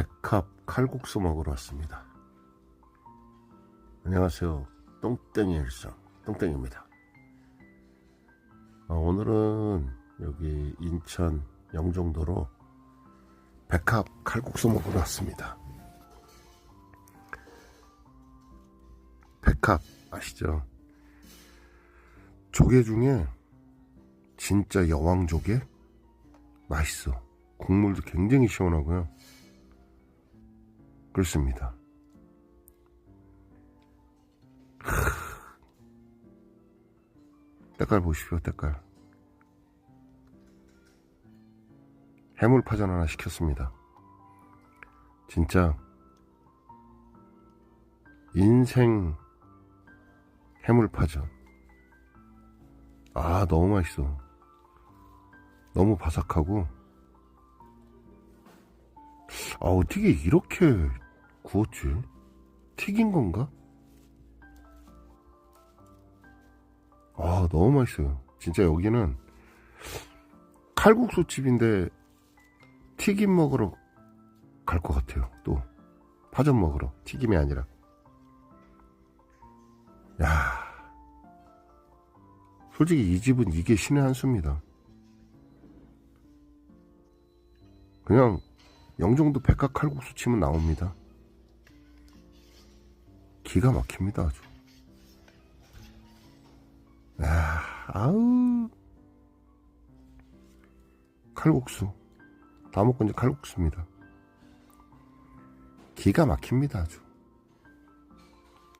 백합 칼국수 먹으러 왔습니다. 안녕하세요. 똥땡이 일상 똥땡입니다. 아, 오늘은 여기 인천 영종도로 백합 칼국수 먹으러 왔습니다. 백합 아시죠? 조개 중에 진짜 여왕 조개 맛있어. 국물도 굉장히 시원하고요. 그렇습니다. 때깔 보십시오, 때깔. 해물파전 하나 시켰습니다. 진짜 인생 해물파전. 아, 너무 맛있어. 너무 바삭하고. 아, 어떻게 이렇게 구웠지? 튀긴 건가? 아, 너무 맛있어요. 진짜 여기는 칼국수 집인데 튀김 먹으러 갈 것 같아요. 또 파전 먹으러 튀김이 아니라. 야, 솔직히 이 집은 이게 신의 한 수입니다. 그냥 영종도 백합 칼국수 치면 나옵니다. 기가 막힙니다, 아주. 야, 아우. 칼국수. 다 먹고 이제 칼국수입니다. 기가 막힙니다, 아주.